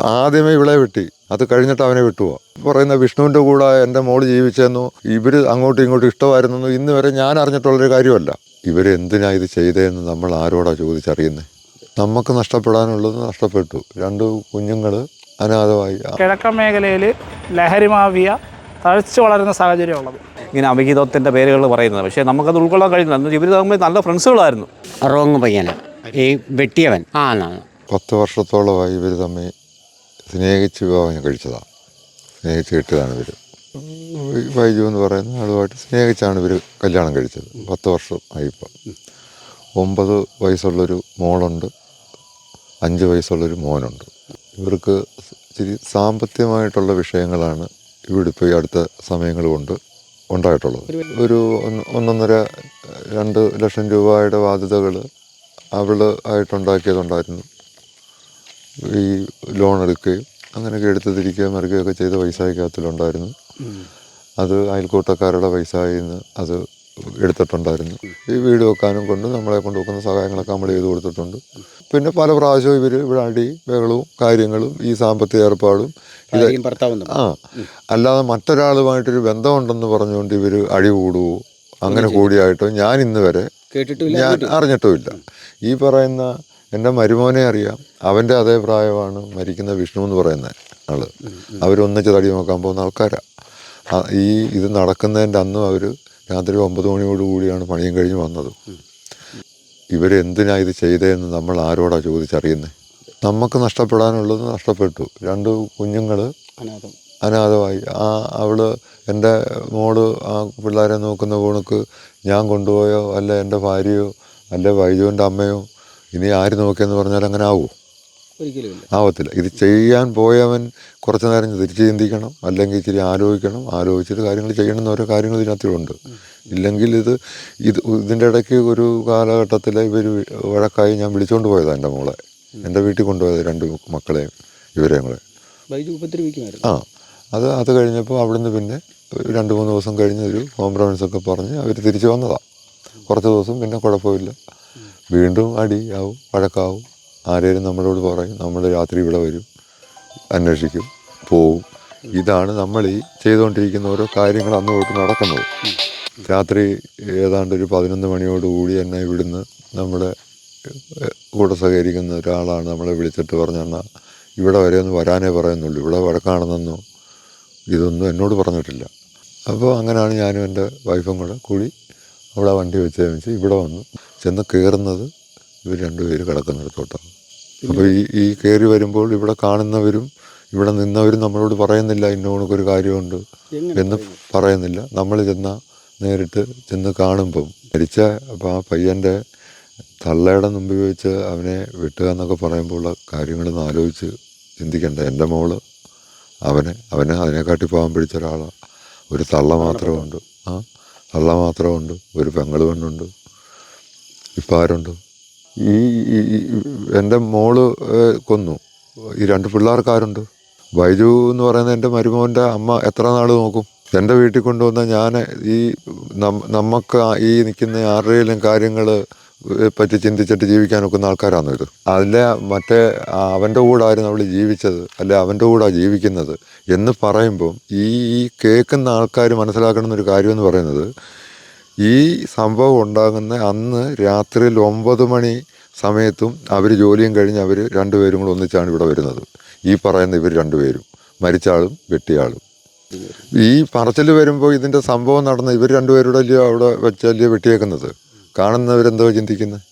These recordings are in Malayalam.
ആദ്യമേ ഇവളെ വെട്ടി. അത് കഴിഞ്ഞിട്ട് അവനെ വെട്ടുക പറയുന്ന വിഷ്ണുവിന്റെ കൂടെ എന്റെ മോൾ ജീവിച്ചെന്നു ഇവർ അങ്ങോട്ടും ഇങ്ങോട്ടും ഇഷ്ടമായിരുന്നു ഇന്ന് വരെ ഞാൻ അറിഞ്ഞിട്ടുള്ളൊരു കാര്യമല്ല. ഇവരെന്തിനാ ഇത് ചെയ്തതെന്ന് നമ്മൾ ആരോടാ ചോദിച്ചറിയുന്നത് നമുക്ക് നഷ്ടപ്പെടാനുള്ളത് നഷ്ടപ്പെട്ടു. രണ്ട് കുഞ്ഞുങ്ങൾ അനാഥമായി. കിഴക്കൻ മേഖലയിൽ ലഹരി മാഫിയ തഴച്ചു വളരുന്ന സാഹചര്യമുള്ളത്. ഇങ്ങനെ അവിഹിതത്തിന്റെ പേരുകൾ പറയുന്നത്. പക്ഷേ നമുക്കത് ഉൾക്കൊള്ളാൻ കഴിയുന്നില്ല ഇവർ തമ്മിൽ നല്ല ഫ്രണ്ട്സുകളായിരുന്നു. റോങ് പയ്യന. ഈ വെട്ടിയവൻ. ആ പത്ത് വർഷത്തോളമായി ഇവർ തമ്മിൽ സ്നേഹിച്ച് വിവാഹം കഴിച്ചതാണ് സ്നേഹിച്ച് കിട്ടിയതാണ് ഇവർ വൈജു എന്ന് പറയുന്ന ആളുമായിട്ട് സ്നേഹിച്ചാണ് ഇവർ കല്യാണം കഴിച്ചത്. പത്ത് വർഷം ആയിപ്പം. ഒമ്പത് വയസ്സുള്ളൊരു മോളുണ്ട്. അഞ്ച് വയസ്സുള്ളൊരു മോനുണ്ട്. ഇവർക്ക് ഇച്ചിരി സാമ്പത്തികമായിട്ടുള്ള വിഷയങ്ങളാണ് ഇവിടെ ഇപ്പോൾ ഈ അടുത്ത സമയങ്ങൾ കൊണ്ട് ഉണ്ടായിട്ടുള്ളത്. ഒരു ഒന്ന് ഒന്നൊന്നര രണ്ട് ലക്ഷം രൂപയുടെ ബാധ്യതകൾ അവൾ ആയിട്ടുണ്ടാക്കിയതുണ്ടായിരുന്നു. ഈ ലോൺ എടുക്കുകയും അങ്ങനെയൊക്കെ എടുത്ത് തിരിക്കുകയും മറിക്കുകയൊക്കെ ചെയ്ത പൈസയ്ക്കകത്തിലുണ്ടായിരുന്നു. അത് അയൽക്കൂട്ടക്കാരുടെ പൈസയിൽ നിന്ന് അത് എടുത്തിട്ടുണ്ടായിരുന്നു. ഈ വീട് വെക്കാനും കൊണ്ട് നമ്മളെ കൊണ്ട് വെക്കുന്ന സഹായങ്ങളൊക്കെ നമ്മൾ ചെയ്ത് കൊടുത്തിട്ടുണ്ട്. പിന്നെ പല പ്രാവശ്യവും ഇവർ ഇവിടെ അടി ബഹളവും കാര്യങ്ങളും ഈ സാമ്പത്തിക ഏർപ്പാടും ഇത്. ആ അല്ലാതെ മറ്റൊരാളുമായിട്ടൊരു ബന്ധമുണ്ടെന്ന് പറഞ്ഞുകൊണ്ട് ഇവർ അടി കൂടുവോ അങ്ങനെ കൂടിയായിട്ടോ ഞാൻ ഇന്ന് വരെ ഞാൻ അറിഞ്ഞിട്ടുമില്ല. ഈ പറയുന്ന എന്റെ മരുമോനെ അറിയാം. അവന്റെ അതേ പ്രായമാണ് മരിക്കുന്ന വിഷ്ണു എന്ന് പറയുന്ന ആൾ. അവരൊന്നിച്ച് തടി നോക്കാൻ പോകുന്ന ആൾക്കാരാണ് ഈ ഇത് നടക്കുന്നതിന്റെ അന്നും അവർ രാത്രി ഒമ്പത് മണിയോട് കൂടിയാണ് പണിയും കഴിഞ്ഞ് വന്നത്. ഇവരെന്തിനാ ഇത് ചെയ്തതെന്ന് നമ്മൾ ആരോടാ ചോദിച്ചറിയുന്നത് നമുക്ക് നഷ്ടപ്പെടാനുള്ളത് നഷ്ടപ്പെട്ടു. രണ്ട് കുഞ്ഞുങ്ങൾ അനാഥം. അനാഥമായി. ആ അവൾ എന്റെ മോൾ ആ പിള്ളേരെ നോക്കുന്ന പോണക്ക് ഞാൻ കൊണ്ടുപോയോ? അല്ല എന്റെ ഭാര്യയോ? അല്ല വൈജുവിന്റെ അമ്മയോ? ഇനി ആര് നോക്കിയെന്ന് പറഞ്ഞാൽ അങ്ങനെ ആവുമോ ഒരിക്കലും ആവത്തില്ല. ഇത് ചെയ്യാൻ പോയവൻ കുറച്ച് നേരം തിരിച്ച് ചിന്തിക്കണം അല്ലെങ്കിൽ ഇച്ചിരി ആലോചിക്കണം. ആലോചിച്ചിട്ട് കാര്യങ്ങൾ ചെയ്യണം എന്ന് ഓരോ കാര്യങ്ങൾ ഇതിനകത്തുണ്ട്. ഇല്ലെങ്കിൽ ഇത് ഇത് ഇതിന്റെ ഇടയ്ക്ക് ഒരു കാലഘട്ടത്തിൽ ഇവർ വഴക്കായി ഞാൻ വിളിച്ചുകൊണ്ട് പോയതാണ് എന്റെ മോളെ. എന്റെ വീട്ടിൽ കൊണ്ടുപോയത് രണ്ട് മക്കളെയും ഇവരെയും കൂടെ. ആ അത് അത് കഴിഞ്ഞപ്പോൾ അവിടുന്ന് പിന്നെ ഒരു രണ്ട് മൂന്ന് ദിവസം കഴിഞ്ഞ് ഒരു കോംപ്രമൈസൊക്കെ പറഞ്ഞ് അവർ തിരിച്ചു വന്നതാണ് കുറച്ച് ദിവസം പിന്നെ കുഴപ്പമില്ല. വീണ്ടും അടിയാവും വഴക്കാവും. ആരേലും നമ്മളോട് പറയും നമ്മൾ രാത്രി ഇവിടെ വരും അന്വേഷിക്കും പോവും. ഇതാണ് നമ്മൾ ഈ ചെയ്തുകൊണ്ടിരിക്കുന്ന ഓരോ കാര്യങ്ങൾ അന്ന് തൊട്ട് നടക്കുന്നത്. രാത്രി ഏതാണ്ട് ഒരു പതിനൊന്ന് മണിയോടുകൂടി എന്നെ ഇവിടുന്ന് നമ്മുടെ കൂടെ സഹകരിക്കുന്ന ഒരാളാണ് നമ്മളെ വിളിച്ചിട്ട് പറഞ്ഞെന്നാൽ ഇവിടെ വരെ ഒന്ന് വരാനേ പറയുന്നുള്ളൂ. ഇവിടെ വഴക്കാണെന്നോ ഇതൊന്നും എന്നോട് പറഞ്ഞിട്ടില്ല. അപ്പോൾ അങ്ങനെയാണ് ഞാനും എന്റെ വൈഫും കൂടെ കൂടി അവിടെ വണ്ടി വെച്ച് ഇവിടെ വന്നു. ചെന്ന് കയറുന്നത് ഇവർ രണ്ടുപേര് കിടക്കുന്നിടത്തോട്ടാണ്. അപ്പോൾ ഈ ഈ കയറി വരുമ്പോൾ ഇവിടെ കാണുന്നവരും ഇവിടെ നിന്നവരും നമ്മളോട് പറയുന്നില്ല ഇന്നോണക്കൊരു കാര്യമുണ്ട് എന്ന് പറയുന്നില്ല. നമ്മൾ ചെന്ന നേരിട്ട് ചെന്ന് കാണുമ്പം മരിച്ച അപ്പോൾ ആ പയ്യന്റെ തള്ളയുടെ മുമ്പ് വെച്ച് അവനെ വിട്ടുക എന്നൊക്കെ പറയുമ്പോൾ ഉള്ള കാര്യങ്ങളൊന്ന് ആലോചിച്ച് ചിന്തിക്കേണ്ട. എന്റെ മോൾ അവനെ അവനെ അതിനെക്കാട്ടി പാവം പിടിച്ച ഒരാളാണ് ഒരു തള്ള മാത്രമുണ്ട്. ആ തള്ള മാത്രമുണ്ട്. ഒരു പെങ്ങൾ പെണ്ണുണ്ട്. ഇപ്പം ആരുണ്ട്? ഈ എന്റെ മോൾ കൊന്നു. ഈ രണ്ട് പിള്ളേർക്കാരുണ്ട് ബൈജു എന്ന് പറയുന്ന എന്റെ മരുമോന്റെ അമ്മ എത്ര നാൾ നോക്കും? എന്റെ വീട്ടിൽ കൊണ്ടുവന്ന ഞാൻ ഈ നമുക്ക് ഈ നിൽക്കുന്ന ആരുടെയും കാര്യങ്ങൾ പറ്റി ചിന്തിച്ചിട്ട് ജീവിക്കാൻ ഒക്കുന്ന ആൾക്കാരാണോ ഇത്? അല്ല മറ്റേ അവന്റെ കൂടെ ആയിരുന്നു അവൾ ജീവിച്ചത്. അല്ലെ അവന്റെ കൂടെ ജീവിക്കുന്നത്. എന്ന് പറയുമ്പം ഈ കേൾക്കുന്ന ആൾക്കാർ മനസ്സിലാക്കണം എന്നൊരു കാര്യം എന്ന് പറയുന്നത് ഈ സംഭവം ഉണ്ടാകുന്ന അന്ന് രാത്രിയിൽ ഒമ്പത് മണി സമയത്തും അവർ ജോലിയും കഴിഞ്ഞ് അവർ രണ്ടുപേരും കൂടെ ഒന്നിച്ചാണ് ഇവിടെ വരുന്നത്. ഈ പറയുന്ന ഇവർ രണ്ടുപേരും. മരിച്ച ആളും വെട്ടിയാളും. ഈ പറച്ചിൽ വരുമ്പോൾ ഇതിന്റെ സംഭവം നടന്ന ഇവർ രണ്ടുപേരുടെ അല്ലയോ അവിടെ വെച്ചല്ലയോ വെട്ടിയേക്കുന്നത്? കാണുന്നവരെന്തോ ചിന്തിക്കുന്നത്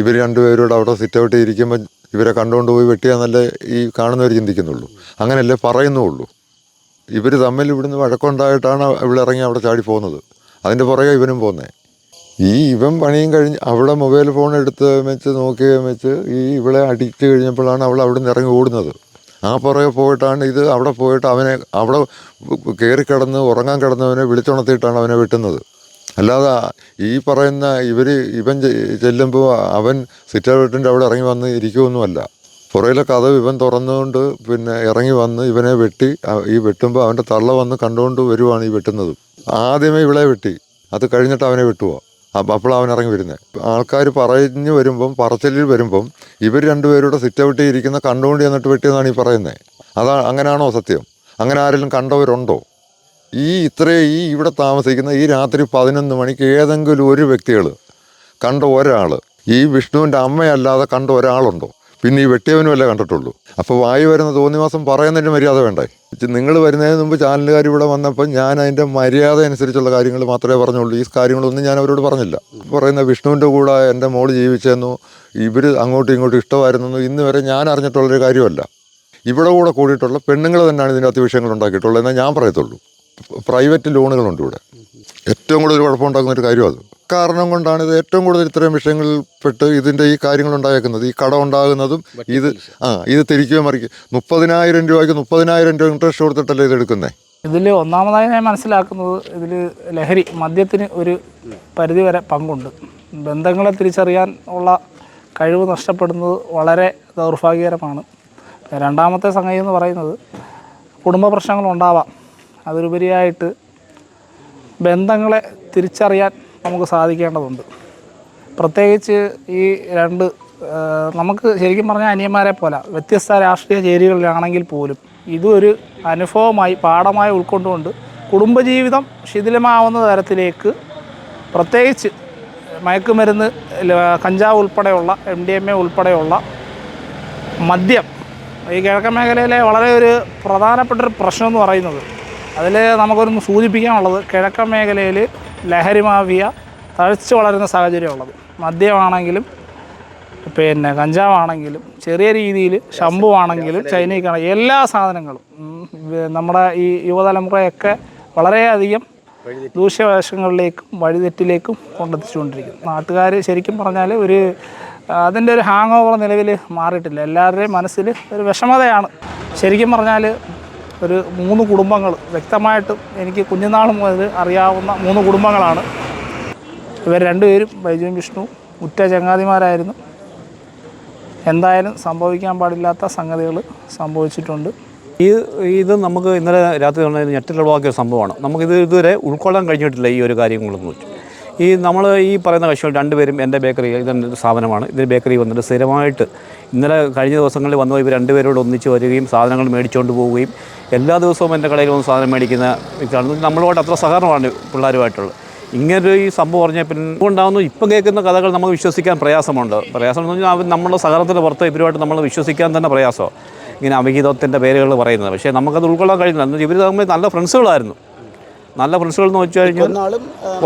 ഇവർ രണ്ടുപേരോട് അവിടെ സിറ്റ് ഔട്ട് ഇരിക്കുമ്പോൾ ഇവരെ കണ്ടുകൊണ്ട് പോയി വെട്ടിയാന്നല്ലേ ഈ കാണുന്നവർ ചിന്തിക്കുന്നുള്ളൂ. അങ്ങനെയല്ലേ പറയുന്നുള്ളൂ. ഇവർ തമ്മിൽ ഇവിടുന്ന് വഴക്കുണ്ടായിട്ടാണ് ഇവിടെ ഇറങ്ങി അവിടെ ചാടി പോകുന്നത് അതിന്റെ പുറകെ ഇവനും പോകുന്നത് ഈ ഇവൻ പണിയും കഴിഞ്ഞ് അവിടെ മൊബൈൽ ഫോൺ എടുത്ത് വെച്ച് നോക്കി വെച്ച് ഈ ഇവളെ അടിച്ച് കഴിഞ്ഞപ്പോഴാണ് അവൾ അവിടെ നിന്ന് ഇറങ്ങി ഓടുന്നത്. ആ പുറകെ പോയിട്ടാണ് ഇത് അവിടെ പോയിട്ട് അവനെ അവിടെ കയറി കിടന്ന് ഉറങ്ങാൻ കിടന്നവനെ വിളിച്ചുണർത്തിയിട്ടാണ് അവനെ വെട്ടുന്നത്. അല്ലാതെ ഈ പറയുന്ന ഇവർ ഇവൻ ചെല്ലുമ്പോൾ അവൻ സിറ്റൗട്ടിന്റെ അവിടെ ഇറങ്ങി വന്ന് ഇരിക്കുമൊന്നുമല്ല പുറയിലെ കഥ ഇവൻ തുറന്നുകൊണ്ട് പിന്നെ ഇറങ്ങി വന്ന് ഇവനെ വെട്ടി ഈ വെട്ടുമ്പോൾ അവന്റെ തള്ള വന്ന് കണ്ടുകൊണ്ട് വരുവാണ് ഈ വെട്ടുന്നത്. ആദ്യമേ ഇവളെ വെട്ടി. അത് കഴിഞ്ഞിട്ട് അവനെ വിട്ടുവോ? അപ്പം അപ്പോൾ അവൻ ഇറങ്ങി വരുന്നത് ആൾക്കാർ പറഞ്ഞു വരുമ്പം പറച്ചലിൽ വരുമ്പം ഇവർ രണ്ടുപേരുടെ സിറ്റ് ഔട്ടിൽ ഇരിക്കുന്ന കണ്ടുകൊണ്ട് ചെന്നിട്ട് വെട്ടിയെന്നാണ് ഈ പറയുന്നത് അതാ അങ്ങനെയാണോ സത്യം? അങ്ങനെ ആരെങ്കിലും കണ്ടവരുണ്ടോ? ഈ ഇത്രയും ഈ ഇവിടെ താമസിക്കുന്ന ഈ രാത്രി പതിനൊന്ന് മണിക്ക് ഏതെങ്കിലും ഒരു വ്യക്തികൾ കണ്ട ഒരാൾ ഈ വിഷ്ണുവിന്റെ അമ്മയല്ലാതെ കണ്ട ഒരാളുണ്ടോ? പിന്നെ ഈ വെട്ടിയവനും അല്ലേ കണ്ടിട്ടുള്ളൂ? അപ്പോൾ വായി വരുന്ന തോന്നിവാസം പറയുന്നതിന് മര്യാദ വേണ്ടേ? നിങ്ങൾ വരുന്നതിന് മുമ്പ് ചാനലുകാർ ഇവിടെ വന്നപ്പോൾ ഞാൻ അതിന്റെ മര്യാദ അനുസരിച്ചുള്ള കാര്യങ്ങൾ മാത്രമേ പറഞ്ഞുള്ളൂ. ഈ കാര്യങ്ങളൊന്നും ഞാൻ അവരോട് പറഞ്ഞില്ല. പറയുന്ന വിഷ്ണുവിന്റെ കൂടെ എന്റെ മോൾ ജീവിച്ചെന്നു ഇവർ അങ്ങോട്ടും ഇങ്ങോട്ടും ഇഷ്ടമായിരുന്നു ഇന്ന് വരെ ഞാൻ അറിഞ്ഞിട്ടുള്ളൊരു കാര്യമല്ല. ഇവിടെ കൂടെ കൂടിയിട്ടുള്ള പെണ്ണുങ്ങൾ തന്നെയാണ് ഇതിന്റെ അകത്ത് വിഷയങ്ങൾ ഉണ്ടാക്കിയിട്ടുള്ളത് എന്നാൽ ഞാൻ പറയത്തുള്ളൂ. പ്രൈവറ്റ് ലോണുകളുണ്ട് ഇവിടെ. ഏറ്റവും കൂടുതൽ കുഴപ്പമുണ്ടാക്കുന്ന ഒരു കാര്യം അത്. കാരണം കൊണ്ടാണ് ഇത് ഏറ്റവും കൂടുതൽ ഇത്തരം വിഷയങ്ങളിൽ പെട്ട് ഇതിന്റെ ഈ കാര്യങ്ങൾ ഉണ്ടായേക്കുന്നത്. ഈ കട ഉണ്ടാകുന്നതും ഇത് ആ ഇത് തിരിക്കുകയും മറിക്കും മുപ്പതിനായിരം രൂപയ്ക്ക് മുപ്പതിനായിരം രൂപ ഇൻട്രസ്റ്റ് കൊടുത്തിട്ടല്ലേ ഇത് എടുക്കുന്നത് ഇതിൽ ഒന്നാമതായി ഞാൻ മനസ്സിലാക്കുന്നത് ഇതിൽ ലഹരി മദ്യത്തിന് ഒരു പരിധി വരെ പങ്കുണ്ട്. ബന്ധങ്ങളെ തിരിച്ചറിയാൻ ഉള്ള കഴിവ് നഷ്ടപ്പെടുന്നത് വളരെ ദൗർഭാഗ്യകരമാണ്. രണ്ടാമത്തെ സംഗതി എന്ന് പറയുന്നത് കുടുംബ പ്രശ്നങ്ങളുണ്ടാവാം അതിലുപരിയായിട്ട് ബന്ധങ്ങളെ തിരിച്ചറിയാൻ നമുക്ക് സാധിക്കേണ്ടതുണ്ട്. പ്രത്യേകിച്ച് ഈ രണ്ട് നമുക്ക് ശരിക്കും പറഞ്ഞാൽ അനിയന്മാരെ പോലെ വ്യത്യസ്ത രാഷ്ട്രീയ ചേരികളിലാണെങ്കിൽ പോലും ഇതൊരു അനുഭവമായി പാഠമായി ഉൾക്കൊണ്ടുകൊണ്ട് കുടുംബജീവിതം ശിഥിലമാവുന്ന തരത്തിലേക്ക് പ്രത്യേകിച്ച് മയക്കുമരുന്ന് കഞ്ചാവ് ഉൾപ്പെടെയുള്ള എം ഡി എം എ ഉൾപ്പെടെയുള്ള മദ്യം ഈ കിഴക്കൻ മേഖലയിലെ വളരെ ഒരു പ്രധാനപ്പെട്ട ഒരു പ്രശ്നം എന്ന് പറയുന്നത്. അതിൽ നമുക്കൊന്ന് സൂചിപ്പിക്കാനുള്ളത് കിഴക്കൻ മേഖലയിൽ ലഹരി മാഫിയ തഴച്ചു വളരുന്ന സാഹചര്യമുള്ളത്. മദ്യമാണെങ്കിലും പിന്നെ കഞ്ചാവാണെങ്കിലും ചെറിയ രീതിയിൽ ശമ്പുവാണെങ്കിലും ആണെങ്കിലും ചൈനീക്കാണ് എല്ലാ സാധനങ്ങളും. നമ്മുടെ ഈ യുവതലമുറയൊക്കെ വളരെയധികം ദൂഷ്യവശങ്ങളിലേക്കും വഴിതെറ്റിലേക്കും കൊണ്ടെത്തിച്ചുകൊണ്ടിരിക്കുന്നു. നാട്ടുകാർ ശരിക്കും പറഞ്ഞാൽ ഒരു അതിന്റെ ഒരു ഹാങ് ഓവർ നിലവിൽ മാറിയിട്ടില്ല. എല്ലാവരുടെയും മനസ്സിൽ ഒരു വിഷമതയാണ്. ശരിക്കും പറഞ്ഞാൽ ഒരു മൂന്ന് കുടുംബങ്ങൾ. വ്യക്തമായിട്ടും എനിക്ക് കുഞ്ഞുനാൾ മുതൽ അറിയാവുന്ന മൂന്ന് കുടുംബങ്ങളാണ്. ഇവർ രണ്ടുപേരും ബൈജുവും വിഷ്ണു ഉറ്റ ചങ്ങാതിമാരായിരുന്നു. എന്തായാലും സംഭവിക്കാൻ പാടില്ലാത്ത സംഗതികൾ സംഭവിച്ചിട്ടുണ്ട്. ഇത് ഇത് നമുക്ക് ഇന്നലെ രാത്രി പറഞ്ഞ ഞെട്ടിലുളവാക്കിയ സംഭവമാണ്. നമുക്കിത് ഇതുവരെ ഉൾക്കൊള്ളാൻ കഴിഞ്ഞിട്ടില്ല ഈ ഒരു കാര്യങ്ങളൊന്നും ഈ നമ്മൾ ഈ പറയുന്ന കക്ഷികൾ രണ്ടുപേരും എന്റെ ബേക്കറി ഇതെന്റെ സ്ഥാപനമാണ് ഇതിന്റെ ബേക്കറി വന്നിട്ട് സ്ഥിരമായിട്ട് ഇന്നലെ കഴിഞ്ഞ ദിവസങ്ങളിൽ വന്നു ഇവർ രണ്ടുപേരോട് ഒന്നിച്ച് വരികയും സാധനങ്ങൾ മേടിച്ചുകൊണ്ട് പോവുകയും എല്ലാ ദിവസവും എന്റെ കടയിൽ വന്ന് സാധനം മേടിക്കുന്ന വ്യക്തിയാണ്. നമ്മളോട് അത്ര സഹകരണമാണ് പിള്ളേരുമായിട്ടുള്ളത്. ഇങ്ങനൊരു ഈ സംഭവം പറഞ്ഞാൽ പിന്നെ ഉണ്ടാകുന്നു ഇപ്പം കേൾക്കുന്ന കഥകൾ നമുക്ക് വിശ്വസിക്കാൻ പ്രയാസമുണ്ട്. പ്രയാസം എന്ന് പറഞ്ഞാൽ അവർ നമ്മുടെ സഹകരണത്തിന്റെ പുറത്ത് ഇവരുമായിട്ട് നമ്മൾ വിശ്വസിക്കാൻ തന്നെ പ്രയാസമാണ്. ഇങ്ങനെ അവിഹിതത്തിന്റെ പേരുകൾ പറയുന്നത്. പക്ഷേ നമുക്കത് ഉൾക്കൊള്ളാൻ കഴിയുന്നില്ല ഇവർ തമ്മിൽ നല്ല ഫ്രണ്ട്സുകളായിരുന്നു നല്ല ഫ്രണ്ട്സുകൾ എന്ന് വെച്ച് കഴിഞ്ഞാൽ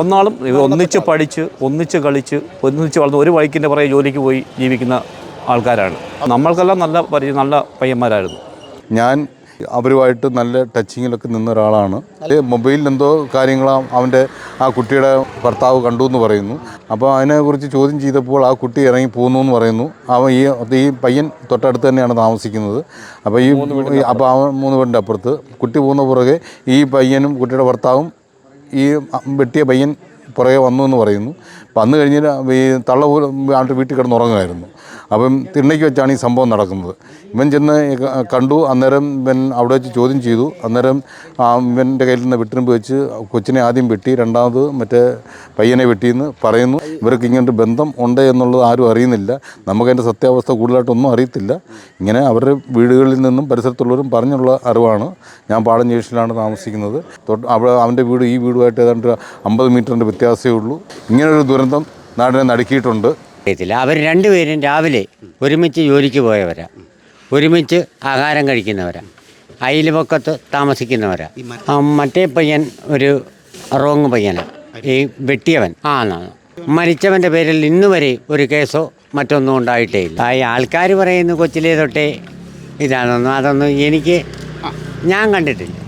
ഒന്നാളും ഒന്നിച്ച് പഠിച്ച് ഒന്നിച്ച് കളിച്ച് ഒന്നിച്ച് വളർന്ന് ഒരു വൈക്കിന്റെ പുറകെ ജോലിക്ക് പോയി ജീവിക്കുന്ന ആൾക്കാരാണ്. നമ്മൾക്കെല്ലാം നല്ല പരിചയം നല്ല പയ്യന്മാരായിരുന്നു. ഞാൻ അവരുമായിട്ട് നല്ല ടച്ചിങ്ങിലൊക്കെ നിന്ന ഒരാളാണ്. മൊബൈലിൽ എന്തോ കാര്യങ്ങൾ അവന്റെ ആ കുട്ടിയുടെ ഭർത്താവ് കണ്ടു എന്ന് പറയുന്നു. അപ്പോൾ അതിനെക്കുറിച്ച് ചോദ്യം ചെയ്തപ്പോൾ ആ കുട്ടി ഇറങ്ങി പോകുന്നു എന്ന് പറയുന്നു. അവൻ ഈ ഈ പയ്യൻ തൊട്ടടുത്ത് തന്നെയാണ് താമസിക്കുന്നത്. അപ്പോൾ ഈ അപ്പോൾ അവൻ മൂന്ന് പേരുടെ അപ്പുറത്ത്. കുട്ടി പോകുന്ന പുറകെ ഈ പയ്യനും കുട്ടിയുടെ ഭർത്താവും ഈ വെട്ടിയ പയ്യൻ പുറകെ വന്നു എന്ന് പറയുന്നു. വന്നു കഴിഞ്ഞാൽ ഈ തള്ള പോലും വീട്ടിൽ കിടന്ന് ഉറങ്ങുമായിരുന്നു. അപ്പം തിണ്ണയ്ക്ക് വെച്ചാണ് ഈ സംഭവം നടക്കുന്നത്. ഇവൻ ചെന്ന് കണ്ടു. അന്നേരം ഇവൻ അവിടെ വെച്ച് ചോദ്യം ചെയ്തു. അന്നേരം ഇവന്റെ കയ്യിൽ നിന്ന് വെട്ടിനുമ്പ് വെച്ച് കൊച്ചിനെ ആദ്യം വെട്ടി രണ്ടാമത് മറ്റേ പയ്യനെ വെട്ടിയെന്ന് പറയുന്നു. ഇവർക്ക് ഇങ്ങനൊരു ബന്ധം ഉണ്ട് എന്നുള്ളത് ആരും അറിയുന്നില്ല. നമുക്കതിന്റെ സത്യാവസ്ഥ കൂടുതലായിട്ടൊന്നും അറിയത്തില്ല. ഇങ്ങനെ അവരുടെ വീടുകളിൽ നിന്നും പരിസരത്തുള്ളവരും പറഞ്ഞുള്ള അറിവാണ്. ഞാൻ പാടം ജേഷനിലാണ് താമസിക്കുന്നത്. തൊട്ട് അവിടെ അവന്റെ വീട് ഈ വീടുമായിട്ട് ഏതാണ്ട് അമ്പത് മീറ്ററിന്റെ വ്യത്യാസമേ ഉള്ളൂ. ഇങ്ങനൊരു ദുരന്തം നാടിനെ നടുക്കിയിട്ടുണ്ട്. അറിയത്തില്ല. അവർ രണ്ടുപേരും രാവിലെ ഒരുമിച്ച് ജോലിക്ക് പോയവരാ. ഒരുമിച്ച് ആഹാരം കഴിക്കുന്നവരാ. അയൽപക്കത്ത് താമസിക്കുന്നവരാ. മറ്റേ പയ്യൻ ഒരു റോങ് പയ്യനാണ് ഈ വെട്ടിയവൻ. ആന്നാണ് മരിച്ചവന്റെ മരിച്ചവന്റെ പേരിൽ ഇന്ന് വരെ ഒരു കേസോ മറ്റൊന്നും ഉണ്ടായിട്ടേ ഇല്ല. ഈ ആൾക്കാർ പറയുന്നു കൊച്ചിലേ തൊട്ടേ ഇതാണെന്നും അതൊന്നും എനിക്ക് ഞാൻ കണ്ടിട്ടില്ല.